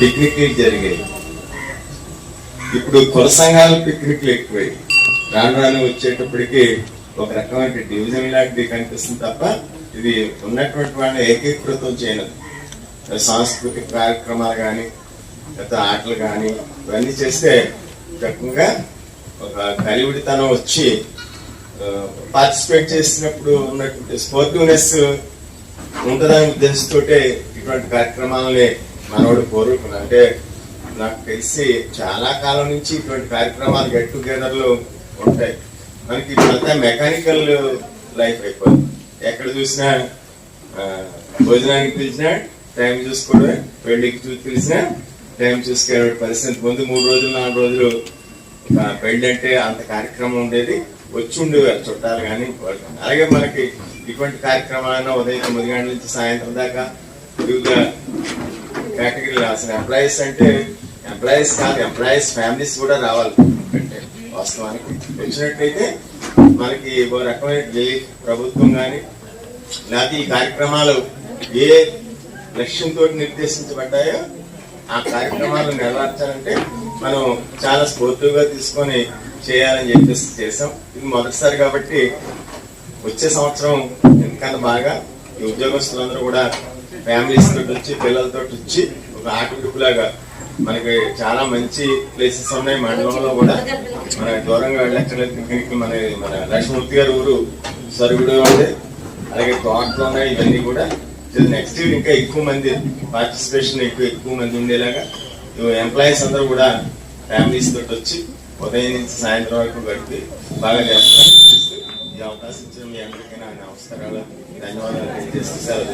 పిక్నిక్లు జరిగాయి. ఇప్పుడు కుల సంఘాల పిక్నిక్లు ఎక్కువై రాను రాను వచ్చేటప్పటికి ఒక రకమైన డివిజన్ లాంటిది కనిపిస్తుంది తప్ప ఇది ఉన్నటువంటి వాళ్ళని ఏకీకృతం చేయలేదు. సాంస్కృతిక కార్యక్రమాలు కానీ లేకపోతే ఆటలు కానీ ఇవన్నీ చేస్తే చక్కగా ఒక కలివిడితనం వచ్చి పార్టిసిపేట్ చేసినప్పుడు ఉన్నటువంటి స్పోర్టివ్నెస్ ఉంటుందనే ఉద్దేశంతో ఇటువంటి కార్యక్రమాలని మనోడు కోరుకున్నాను అంటే నాకు తెలిసి చాలా కాలం నుంచి ఇటువంటి కార్యక్రమాలు గెట్ టుగెదర్లు ఉంటాయి. మనకి ఇప్పుడంతా మెకానికల్ లైఫ్ అయిపోయింది. ఎక్కడ చూసినా భోజనానికి పిలిచినా టైం చూసుకోవడమే. పెళ్ళికి చూసి పిలిచినా టైం చూసుకునే పరిస్థితి. ముందు మూడు రోజులు నాలుగు రోజులు ఒక పెళ్ళి అంటే అంత కార్యక్రమం ఉండేది. వచ్చి ఉండేవారు చుట్టాలు కానీ వాళ్ళు అలాగే మనకి ఇటువంటి కార్యక్రమాలను ఉదయం తొమ్మిది గంటల నుంచి సాయంత్రం దాకా వివిధ కేటగిరీలు అసలు ఎంప్లాయీస్ అంటే ఎంప్లాయీస్ కాదు ఎంప్లాయీస్ ఫ్యామిలీస్ కూడా రావాలి. అంటే వాస్తవానికి వచ్చినట్లయితే మనకి ఓ రకమైన రిలీఫ్ ప్రభుత్వం కానీ లేకపోతే ఈ కార్యక్రమాలు ఏ లక్ష్యంతో నిర్దేశించబడ్డాయో ఆ కార్యక్రమాలు నెరవేర్చాలంటే మనం చాలా స్ఫూర్తిగా తీసుకొని చేయాలని చెప్పేసి చేసాం ఇది మొదటిసారి కాబట్టి వచ్చే సంవత్సరం ఎందుకంటే బాగా ఈ ఉద్యోగస్తులందరూ కూడా ఫ్యామిలీస్ తోటి వచ్చి పిల్లలతో వచ్చి ఒక ఆటలాగా మనకి చాలా మంచి ప్లేసెస్ ఉన్నాయి. మండలంలో కూడా మన దూరంగా వెళ్ళక్కర్లేదు పిక్నిక్ మన మన లక్ష్మూర్తి గారి ఊరు సరుగుడు ఉంది అలాగే తోటలు ఉన్నాయి. ఇవన్నీ కూడా నెక్స్ట్ ఇయర్ ఇంకా ఎక్కువ మంది పార్టిసిపేషన్ ఎక్కువ ఎక్కువ మంది ఉండేలాగా ఎంప్లాయీస్ అందరూ కూడా ఫ్యామిలీస్ తోటి వచ్చి ఉదయం నుంచి సాయంత్రం వరకు గడిపి బాగా చేస్తారు. ఈ అవకాశం ఇచ్చిన మీ అందరికీ నా నమస్కారాలు. ధన్యవాదాలు తెలియజేస్తూ సెలవు